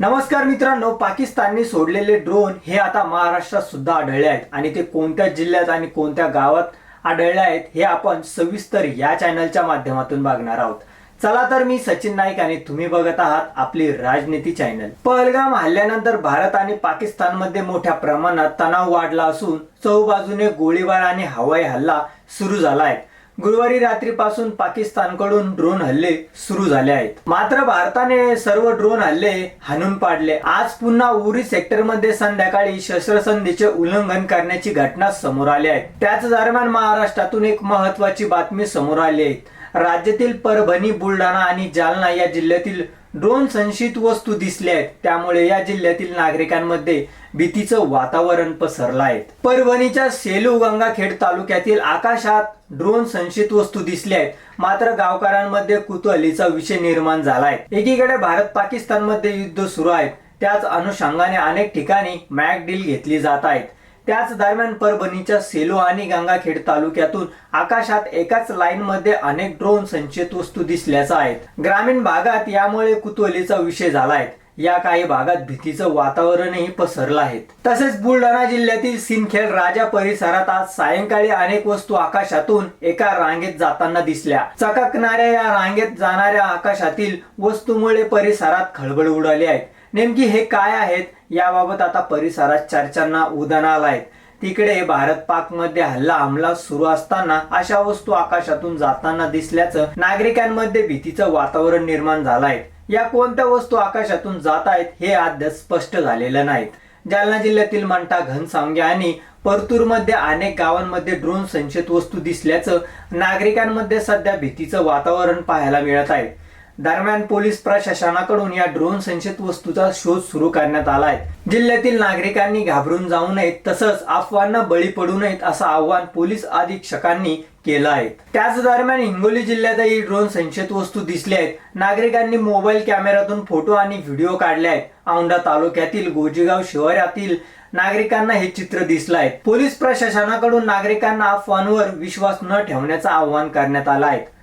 नमस्कार मित्रांनो पाकिस्तानने सोडलेले ड्रोन हे आता महाराष्ट्रात सुद्धा आढळले आहेत आणि ते कोणत्या जिल्ह्यात आणि कोणत्या गावात आढळले आहेत हे आपण सविस्तर या चॅनलच्या माध्यमातून बघणार आहोत. चला तर मी सचिन नाईक आणि तुम्ही बघत आहात आपली राजनीती चॅनल पहलगाम हल्ल्यानंतर भारत आणि पाकिस्तानमध्ये मोठ्या प्रमाणात तणाव वाढला असून चौबाजूने गोळीबार आणि हवाई हल्ला सुरू झाला आहे. गुरुवारी रात्रीपासून पाकिस्तानकडून ड्रोन हल्ले सुरू झाले आहेत. मात्र भारताने सर्व ड्रोन हल्ले हाणून पाडले. आज पुन्हा उरी सेक्टरमध्ये संध्याकाळी शस्त्रसंधीचे उल्लंघन करण्याची घटना समोर आली आहे. त्याच दरम्यान महाराष्ट्रातून एक महत्वाची बातमी समोर आली आहे. राज्यातील परभणी बुलढाणा आणि जालना या जिल्ह्यातील ड्रोन संशित वस्तू दिसल्या आहेत. त्यामुळे या जिल्ह्यातील नागरिकांमध्ये भीतीचं वातावरण पसरलं आहे. परभणीच्या सेलू गंगाखेड तालुक्यातील आकाशात ड्रोन संशित वस्तू दिसल्या आहेत. मात्र गावकऱ्यांमध्ये कुतूहलीचा विषय निर्माण झालाय एकीकडे भारत पाकिस्तानमध्ये युद्ध सुरू आहे. त्याच अनुषंगाने अनेक ठिकाणी मॅक डील घेतली जात आहेत. त्याच दरम्यान परभणीच्या सेलो आणि गंगाखेड तालुक्यातून आकाशात एकाच लाईन मध्ये अनेक ड्रोन संचित वस्तू दिसल्याचा आहेत. ग्रामीण भागात यामुळे कुतूहलीचा विषय झालाय. या काही भागात भीतीचं वातावरणही पसरलं आहे. तसेच बुलढाणा जिल्ह्यातील सिनखेड राजा परिसरात आज सायंकाळी अनेक वस्तू आकाशातून एका रांगेत जाताना दिसल्या. चकाकणाऱ्या या रांगेत जाणाऱ्या आकाशातील वस्तूमुळे परिसरात खळबळ उडाली आहे. नेमकी हे काय आहेत याबाबत आता परिसरात चर्चांना उदाहरण आलाय. तिकडे भारत पाकमध्ये हल्ला हमला सुरू असताना अशा वस्तू आकाशातून जाताना दिसल्याचं नागरिकांमध्ये भीतीचं वातावरण निर्माण झालंय. या कोणत्या वस्तू आकाशातून जात आहेत हे अद्याप स्पष्ट झालेलं नाहीत. जालना जिल्ह्यातील मंठा घनसावंगी आणि परतूरमध्ये अनेक गावांमध्ये ड्रोन संचित वस्तू दिसल्याचं नागरिकांमध्ये सध्या भीतीचं वातावरण पाहायला मिळत आहे. दरम्यान पोलीस प्रशासनाकडून या ड्रोन संशयित वस्तूचा शोध सुरू करण्यात आलाय जिल्ह्यातील नागरिकांनी घाबरून जाऊ नयेत तसंच अफवांना बळी पडू नयेत असं आव्हान पोलीस अधीक्षकांनी केलं आहे. त्याच दरम्यान हिंगोली जिल्ह्यातही ड्रोन संशयित वस्तू दिसल्या आहेत. नागरिकांनी मोबाईल कॅमेऱ्यातून फोटो आणि व्हिडिओ काढले आहेत. औंढा तालुक्यातील गोजीगाव शहरातील नागरिकांना हे चित्र दिसलं आहे. पोलीस प्रशासनाकडून नागरिकांना अफवांवर विश्वास न ठेवण्याचं आवाहन करण्यात आलं आहे.